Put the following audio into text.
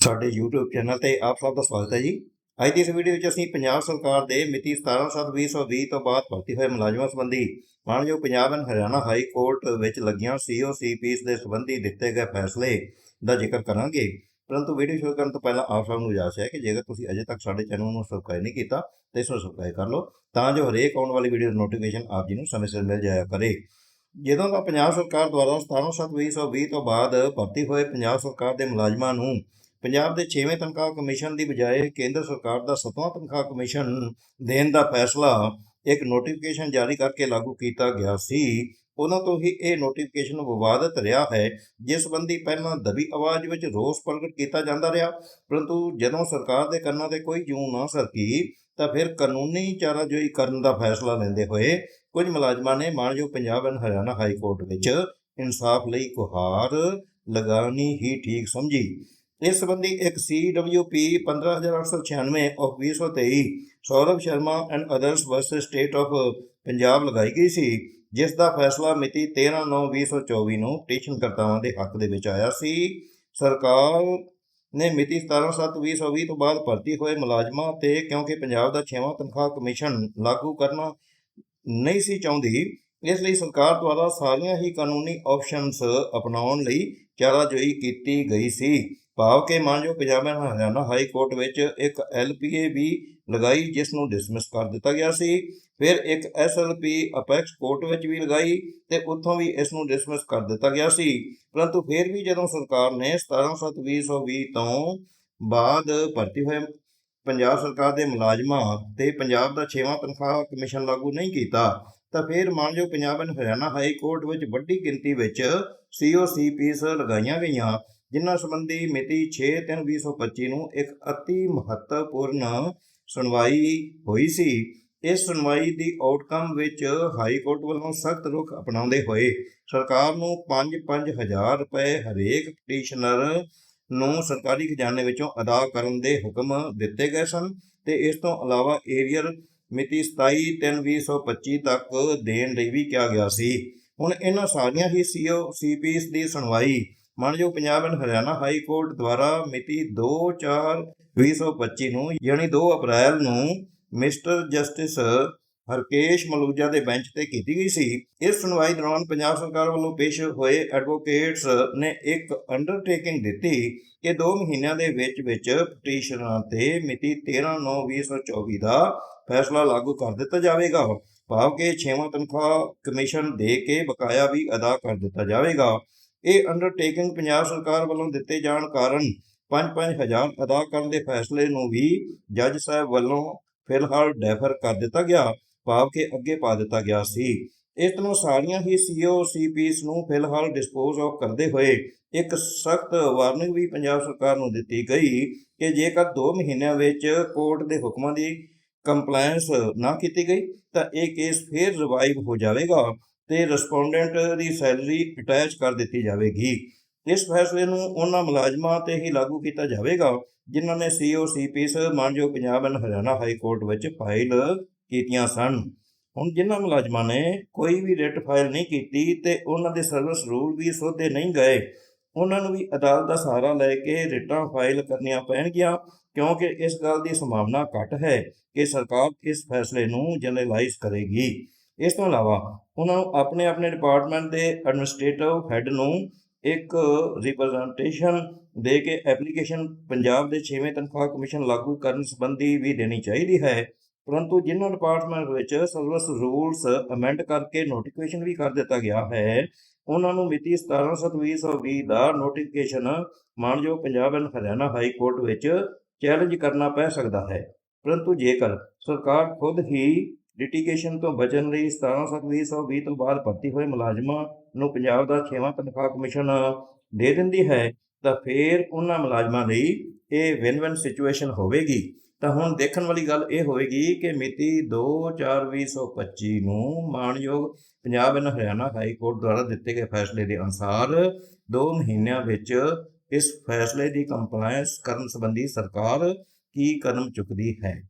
ਸਾਡੇ YouTube channel ਤੇ ਆਪ ਸਭ ਦਾ ਸਵਾਗਤ ਹੈ ਜੀ। ਅੱਜ ਦੀ ਇਸ ਵੀਡੀਓ ਵਿੱਚ ਅਸੀਂ ਪੰਜਾਬ ਸਰਕਾਰ ਦੇ ਮਿਤੀ 17/7/2020 ਤੋਂ ਬਾਅਦ ਭਰਤੀ ਹੋਏ ਮੁਲਾਜ਼ਮਾਂ ਸੰਬੰਧੀ ਮਾਨਯੋਗ Punjab and Haryana High Court ਵਿੱਚ ਲੱਗੀਆਂ ਸੀਓਸੀਪੀਸ ਦੇ ਸੰਬੰਧੀ ਦਿੱਤੇ ਗਏ ਫੈਸਲੇ ਦਾ ਜ਼ਿਕਰ ਕਰਾਂਗੇ। ਪਰੰਤੂ ਵੀਡੀਓ ਸ਼ੁਰੂ ਕਰਨ ਤੋਂ ਪਹਿਲਾਂ ਆਪ ਸਭ ਨੂੰ ਗੁਜ਼ਾਰਿਸ਼ ਹੈ ਕਿ ਜੇਕਰ ਤੁਸੀਂ ਅਜੇ ਤੱਕ ਸਾਡੇ ਚੈਨਲ ਨੂੰ ਸਬਸਕ੍ਰਾਈਬ ਨਹੀਂ ਕੀਤਾ, ਤਾਂ ਇਸ ਨੂੰ ਸਬਸਕ੍ਰਾਈਬ ਕਰ ਲਓ, ਤਾਂ ਜੋ ਹਰੇਕ ਆਉਣ ਵਾਲੀ ਵੀਡੀਓ ਦੀ ਨੋਟੀਫਿਕੇਸ਼ਨ ਆਪ ਜੀ ਨੂੰ ਸਮੇਂ ਸਿਰ ਮਿਲ ਜਾਇਆ ਕਰੇ। ਜਦੋਂ ਦਾ ਪੰਜਾਬ ਸਰਕਾਰ ਦੁਆਰਾ 17/7/2020 ਤੋਂ ਬਾਅਦ ਭਰਤੀ ਹੋਏ ਪੰਜਾਬ ਸਰਕਾਰ ਦੇ ਮੁਲਾਜ਼ਮਾਂ ਨੂੰ ਪੰਜਾਬ ਦੇ 6ਵੇਂ ਤਨਖਾਹ ਕਮਿਸ਼ਨ ਦੀ ਬਜਾਏ ਕੇਂਦਰ ਸਰਕਾਰ ਦਾ 7ਵਾਂ ਤਨਖਾਹ ਕਮਿਸ਼ਨ ਦੇਣ ਦਾ ਫੈਸਲਾ ਇੱਕ ਨੋਟੀਫਿਕੇਸ਼ਨ ਜਾਰੀ ਕਰਕੇ ਲਾਗੂ ਕੀਤਾ ਗਿਆ ਸੀ। ਉਹਨਾਂ ਤੋਂ ਹੀ ਇਹ ਨੋਟੀਫਿਕੇਸ਼ਨ ਵਿਵਾਦਤ ਰਿਹਾ ਹੈ, ਜਿਸ ਸੰਬੰਧੀ ਪਹਿਲਾਂ ਦਬੀ ਆਵਾਜ਼ ਵਿੱਚ ਰੋਸ ਪ੍ਰਗਟ ਕੀਤਾ ਜਾਂਦਾ ਰਿਹਾ। ਪਰੰਤੂ ਜਦੋਂ ਸਰਕਾਰ ਦੇ ਕੰਨਾਂ ਤੇ ਕੋਈ ਜੂੰ ਨਾ ਸਰਕੀ, ਤਾਂ ਫਿਰ ਕਾਨੂੰਨੀ ਚਾਰਾਜੋਈ ਕਰਨ ਦਾ ਫੈਸਲਾ ਲੈਂਦੇ ਹੋਏ ਕੁਝ ਮੁਲਾਜ਼ਮਾਂ ਨੇ ਮਾਨਯੋਗ Punjab and Haryana High Court ਵਿੱਚ ਇਨਸਾਫ ਲਈ ਗੁਹਾਰ ਲਗਾਉਣੀ ਹੀ ਠੀਕ ਸਮਝੀ। ਇਸ ਸੰਬੰਧੀ ਇੱਕ CWP 15896 of 2023 Saurav Sharma and others versus State of Punjab ਲਗਾਈ ਗਈ ਸੀ, ਜਿਸ ਦਾ ਫੈਸਲਾ ਮਿਤੀ 13/9/2024 ਨੂੰ ਪਟੀਸ਼ਨਕਰਤਾਵਾਂ ਦੇ ਹੱਕ ਦੇ ਵਿੱਚ ਆਇਆ ਸੀ। ਸਰਕਾਰ ਨੇ ਮਿਤੀ 17/7/2020 ਤੋਂ ਬਾਅਦ ਭਰਤੀ ਹੋਏ ਮੁਲਾਜ਼ਮਾਂ ਤੇ ਕਿਉਂਕਿ ਪੰਜਾਬ ਦਾ 6ਵਾਂ ਤਨਖਾਹ ਕਮਿਸ਼ਨ ਲਾਗੂ ਕਰਨਾ ਨਹੀਂ ਸੀ ਚਾਹੁੰਦੀ, ਇਸ ਲਈ ਸਰਕਾਰ ਦੁਆਰਾ ਸਾਰੀਆਂ ਹੀ ਕਾਨੂੰਨੀ ਆਪਸ਼ਨਸ ਅਪਣਾਉਣ ਲਈ ਚਾਰਾਜੋਈ ਕੀਤੀ ਗਈ ਸੀ। ਭਾਵ ਕਿ ਮਾਨਯੋਗ Punjab and Haryana High Court ਵਿੱਚ ਇੱਕ ਐਲਪੀਏ ਵੀ ਲਗਾਈ, ਜਿਸ ਨੂੰ ਡਿਸਮਿਸ ਕਰ ਦਿੱਤਾ ਗਿਆ ਸੀ। ਫਿਰ ਇੱਕ ਐਸਐਲਪੀ ਅਪੈਕਸ ਕੋਰਟ ਵਿੱਚ ਵੀ ਲਗਾਈ ਤੇ ਉੱਥੋਂ ਵੀ ਇਸ ਨੂੰ ਡਿਸਮਿਸ ਕਰ ਦਿੱਤਾ ਗਿਆ ਸੀ। ਪਰੰਤੂ ਫਿਰ ਵੀ ਜਦੋਂ ਸਰਕਾਰ ਨੇ 17/7/2020 ਤੋਂ ਬਾਅਦ ਭਰਤੀ ਹੋਏ ਪੰਜਾਬ ਸਰਕਾਰ ਦੇ ਮੁਲਾਜ਼ਮਾਂ ਤੇ ਪੰਜਾਬ ਦਾ 6ਵਾਂ ਤਨਖਾਹ ਕਮਿਸ਼ਨ ਲਾਗੂ ਨਹੀਂ ਕੀਤਾ, ਤਾਂ ਫਿਰ ਮਾਨਯੋਗ Punjab and Haryana High Court ਵਿੱਚ ਵੱਡੀ ਗਿਣਤੀ ਵਿੱਚ ਸੀਓਸੀਪੀਸ ਲਗਾਈਆਂ ਗਈਆਂ। ਜਿਨ੍ਹਾਂ ਸੰਬੰਧੀ ਮਿਤੀ 6/3/2025 ਨੂੰ ਇੱਕ ਅਤੀ ਮਹੱਤਵਪੂਰਨ ਸੁਣਵਾਈ ਹੋਈ ਸੀ। ਇਸ ਸੁਣਵਾਈ ਦੀ ਆਊਟਕਮ ਵਿੱਚ ਹਾਈ ਕੋਰਟ ਵੱਲੋਂ ਸਖਤ ਰੁਖ ਅਪਣਾਉਂਦੇ ਹੋਏ ਸਰਕਾਰ ਨੂੰ 5-5000 ਰੁਪਏ ਹਰੇਕ ਪਟੀਸ਼ਨਰ ਨੂੰ ਸਰਕਾਰੀ ਖਜ਼ਾਨੇ ਵਿੱਚੋਂ ਅਦਾ ਕਰਨ ਦੇ ਹੁਕਮ ਦਿੱਤੇ ਗਏ ਸਨ ਤੇ ਇਸ ਤੋਂ ਇਲਾਵਾ ਏਰੀਅਰ ਮਿਤੀ 27/3/2025 ਤੱਕ ਦੇਣ ਲਈ ਵੀ ਕਿਹਾ ਗਿਆ ਸੀ। ਹੁਣ ਇਹਨਾਂ ਸਾਰੀਆਂ ਹੀ ਸੀਓ ਸੀਪੀਸ ਦੀ ਸੁਣਵਾਈ ਮਾਨਯੋਗ Punjab and Haryana High Court ਦੁਆਰਾ ਮਿਤੀ 2/4/2025 ਨੂੰ, ਯਾਨੀ 2 ਅਪ੍ਰੈਲ ਨੂੰ ਮਿਸਟਰ ਜਸਟਿਸ ਹਰਕੇਸ਼ ਮਲੂਜਾ ਦੇ ਬੈਂਚ ਤੇ ਕੀਤੀ ਗਈ ਸੀ। ਇਸ ਸੁਣਵਾਈ ਦੌਰਾਨ ਪੰਜਾਬ ਸਰਕਾਰ ਵੱਲੋਂ ਪੇਸ਼ ਹੋਏ ਐਡਵੋਕੇਟਸ ਨੇ ਇੱਕ ਅੰਡਰਟੇਕਿੰਗ ਦਿੱਤੀ ਕਿ 2 ਮਹੀਨਿਆਂ ਦੇ ਵਿੱਚ ਵਿੱਚ ਪਟੀਸ਼ਨਰਾਂ ਤੇ ਮਿਤੀ 13/9/2024 ਦਾ ਫੈਸਲਾ ਲਾਗੂ ਕਰ ਦਿੱਤਾ ਜਾਵੇਗਾ। ਭਾਵ ਕਿ 6ਵਾਂ ਤਨਖਾਹ ਕਮਿਸ਼ਨ ਦੇ ਕੇ ਬਕਾਇਆ ਵੀ ਅਦਾ ਕਰ ਦਿੱਤਾ ਜਾਵੇਗਾ। ਇਹ ਅੰਡਰਟੇਕਿੰਗ ਪੰਜਾਬ ਸਰਕਾਰ ਵੱਲੋਂ ਦਿੱਤੇ ਜਾਣ ਕਾਰਨ 5-5 ਹਜ਼ਾਰ ਅਦਾ ਕਰਨ ਦੇ ਫੈਸਲੇ ਨੂੰ ਵੀ ਜੱਜ ਸਾਹਿਬ ਵੱਲੋਂ ਫਿਲਹਾਲ ਡੈਫਰ ਕਰ ਦਿੱਤਾ ਗਿਆ, ਭਾਵ ਕਿ ਅੱਗੇ ਪਾ ਦਿੱਤਾ ਗਿਆ ਸੀ। ਇਸ ਤੋਂ ਸਾਰੀਆਂ ਹੀ ਸੀਓਸੀਪੀਸ ਨੂੰ ਫਿਲਹਾਲ ਡਿਸਪੋਜ਼ ਆਫ ਕਰਦੇ ਹੋਏ ਇੱਕ ਸਖਤ ਵਾਰਨਿੰਗ ਵੀ ਪੰਜਾਬ ਸਰਕਾਰ ਨੂੰ ਦਿੱਤੀ ਗਈ ਕਿ ਜੇਕਰ 2 ਮਹੀਨਿਆਂ ਵਿੱਚ ਕੋਰਟ ਦੇ ਹੁਕਮਾਂ ਦੀ ਕੰਪਲਾਈਂਸ ਨਾ ਕੀਤੀ ਗਈ, ਤਾਂ ਇਹ ਕੇਸ ਫੇਰ ਰਿਵਾਈਵ ਹੋ ਜਾਵੇਗਾ। ਤੇ ਰਿਸਪੋਂਡੈਂਟ ਦੀ ਸੈਲਰੀ ਅਟੈਚ ਕਰ ਦਿੱਤੀ ਜਾਵੇਗੀ। ਇਸ ਫੈਸਲੇ ਨੂੰ ਉਹਨਾਂ ਮੁਲਾਜ਼ਮਾਂ ਤੇ ਹੀ ਲਾਗੂ ਕੀਤਾ ਜਾਵੇਗਾ, ਜਿਨ੍ਹਾਂ ਨੇ ਸੀਓਸੀਪੀਸ ਮਾਨਯੋਗ Punjab and Haryana high court ਵਿੱਚ ਫਾਈਲ ਕੀਤੀਆਂ ਸਨ। ਹੁਣ ਜਿਨ੍ਹਾਂ ਮੁਲਾਜ਼ਮਾਂ ਨੇ ਕੋਈ ਵੀ ਰਿਟ ਫਾਈਲ ਨਹੀਂ ਕੀਤੀ ਤੇ ਉਹਨਾਂ ਦੇ ਸਰਵਿਸ ਰੂਲ ਵੀ ਸੋਧੇ ਨਹੀਂ ਗਏ, ਉਹਨਾਂ ਨੂੰ ਵੀ ਅਦਾਲਤ ਦਾ ਸਹਾਰਾ ਲੈ ਕੇ ਰਿਟਾਂ ਫਾਈਲ ਕਰਨੀਆਂ ਪੈਣਗੀਆਂ, ਕਿਉਂਕਿ ਇਸ ਗੱਲ ਦੀ ਸੰਭਾਵਨਾ ਘੱਟ ਹੈ ਕਿ ਸਰਕਾਰ ਇਸ ਫੈਸਲੇ ਨੂੰ ਜਨਰਲਾਈਜ਼ ਕਰੇਗੀ। ਇਸ ਤੋਂ ਇਲਾਵਾ ਉਹਨਾਂ ਨੂੰ ਆਪਣੇ ਆਪਣੇ ਡਿਪਾਰਟਮੈਂਟ ਦੇ ਐਡਮਿਨਿਸਟ੍ਰੇਟਿਵ ਹੈੱਡ ਨੂੰ ਇੱਕ ਰਿਪਰੈਜ਼ੈਂਟੇਸ਼ਨ ਦੇ ਕੇ ਐਪਲੀਕੇਸ਼ਨ ਪੰਜਾਬ ਦੇ 6ਵੇਂ ਤਨਖਾਹ ਕਮਿਸ਼ਨ ਲਾਗੂ ਕਰਨ ਸੰਬੰਧੀ ਵੀ ਦੇਣੀ ਚਾਹੀਦੀ ਹੈ। ਪਰੰਤੂ ਜਿਨ੍ਹਾਂ ਡਿਪਾਰਟਮੈਂਟ ਵਿੱਚ ਸਰਵਿਸ ਰੂਲਸ ਅਮੈਂਡ ਕਰਕੇ ਨੋਟੀਫਿਕੇਸ਼ਨ ਵੀ ਕਰ ਦਿੱਤਾ ਗਿਆ ਹੈ, ਉਹਨਾਂ ਨੂੰ ਮਿਤੀ 17/7/2020 ਦਾ ਨੋਟੀਫਿਕੇਸ਼ਨ ਮਾਨਯੋਗ Punjab and Haryana High Court ਵਿੱਚ ਚੈਲੰਜ ਕਰਨਾ ਪੈ ਸਕਦਾ ਹੈ। ਪਰੰਤੂ ਜੇਕਰ ਸਰਕਾਰ ਖੁਦ ਹੀ ਲਿਟੀਗੇਸ਼ਨ ਤੋਂ ਬਚਣ ਲਈ 17/7/2020 ਤੋਂ ਬਾਅਦ ਭਰਤੀ ਹੋਏ ਮੁਲਾਜ਼ਮਾਂ ਨੂੰ ਪੰਜਾਬ ਦਾ 6ਵਾਂ ਤਨਖਾਹ ਕਮਿਸ਼ਨ ਦੇ ਦਿੰਦੀ ਹੈ। ਤਾਂ ਫਿਰ ਉਹਨਾਂ ਮੁਲਾਜ਼ਮਾਂ ਲਈ ਇਹ ਵਿਨ-ਵਿਨ ਸਿਚੁਏਸ਼ਨ ਹੋਵੇਗੀ। ਤਾਂ ਹੁਣ ਦੇਖਣ ਵਾਲੀ ਗੱਲ ਇਹ ਹੋਵੇਗੀ ਕਿ ਮਿਤੀ 2/4/2025 ਨੂੰ ਮਾਨਯੋਗ Punjab and Haryana high court ਦੁਆਰਾ ਦਿੱਤੇ ਗਏ ਫੈਸਲੇ ਦੇ ਅਨੁਸਾਰ 2 ਮਹੀਨਿਆਂ ਵਿੱਚ ਇਸ ਫੈਸਲੇ ਦੀ ਕੰਪਲਾਈਂਸ ਕਰਨ ਸੰਬੰਧੀ ਸਰਕਾਰ ਕੀ ਕਦਮ ਚੁੱਕਦੀ ਹੈ?